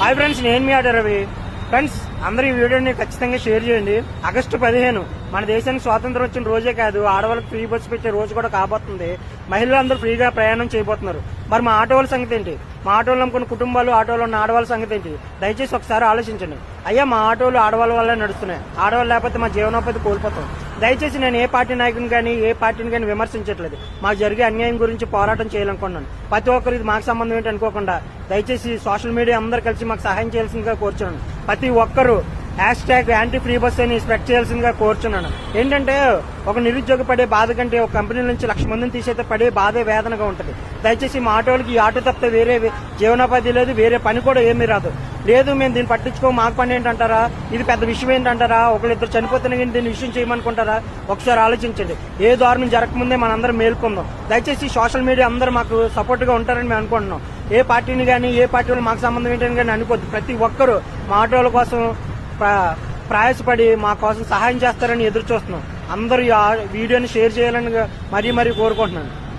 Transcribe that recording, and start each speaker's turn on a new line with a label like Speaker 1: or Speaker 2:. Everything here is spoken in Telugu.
Speaker 1: హాయ్ ఫ్రెండ్స్ నేను మీ ఆట రవి. ఫ్రెండ్స్ అందరూ ఈ వీడియోని ఖచ్చితంగా షేర్ చేయండి. ఆగస్టు పదిహేను మన దేశానికి స్వాతంత్రం వచ్చిన రోజే కాదు ఆడవాళ్ళకి ఫ్రీ బస్సు పెట్టే రోజు కూడా కాబోతుంది. మహిళలు అందరూ ఫ్రీగా ప్రయాణం చేయబోతున్నారు. మరి మా ఆటో వాళ్ళ సంగతి ఏంటి? మా ఆటోలు నమ్ముకున్న కుటుంబాలు ఆటోలో ఉన్న ఆడవాళ్ళ సంగతి ఏంటి? దయచేసి ఒకసారి ఆలోచించండి. అయ్యా మా ఆటోలు ఆడవాళ్ళ వల్లే నడుస్తున్నాయి. ఆడవాళ్ళు లేకపోతే మా జీవనోపాధి కోల్పోతాం. దయచేసి నేను ఏ పార్టీ నాయకుని కానీ ఏ పార్టీని కానీ విమర్శించట్లేదు. మాకు జరిగే అన్యాయం గురించి పోరాటం చేయాలనుకున్నాను ప్రతి ఒక్కరు ఇది మాకు సంబంధం ఏంటి అనుకోకుండా దయచేసి సోషల్ మీడియా అందరు కలిసి మాకు సహాయం చేయాల్సిందిగా కోరుచున్నాను. ప్రతి ఒక్కరు hash tag anti free bus అని స్ప్రెడ్ చేయాల్సిందిగా కోరుచున్నాను. ఏంటంటే ఒక నిరుద్యోగ పడే బాధ కంటే ఒక కంపెనీ నుంచి లక్ష మందిని తీసేస్తే పడే బాధే వేదనగా ఉంటుంది. దయచేసి మా ఆటోలకి ఈ ఆటో తప్పితే వేరే జీవనోపాధి లేదు వేరే పని కూడా ఏమీ రాదు. లేదు మేము దీన్ని పట్టించుకో మాకు పని ఏంటంటారా? ఇది పెద్ద విషయం ఏంటంటారా? ఒకళ్ళిద్దరు చనిపోతున్న కానీ దీన్ని విషయం చేయమనుకుంటారా? ఒకసారి ఆలోచించండి. ఏ దారుణం జరగకముందే మనందరం మేల్కొందాం. దయచేసి సోషల్ మీడియా అందరూ మాకు సపోర్ట్గా ఉంటారని మేము అనుకుంటున్నాం. ఏ పార్టీని కానీ ఏ పార్టీ మాకు సంబంధం ఏంటని కానీ అనుకోద్దు. ప్రతి ఒక్కరూ మా ఆటోల కోసం ప్ర- ప్రయాసపడి మా కోసం సహాయం చేస్తారని ఎదురు చూస్తున్నాం. అందరూ ఈ ఆ- వీడియోని షేర్ చేయాలని మరీ మరీ కోరుకుంటున్నాను.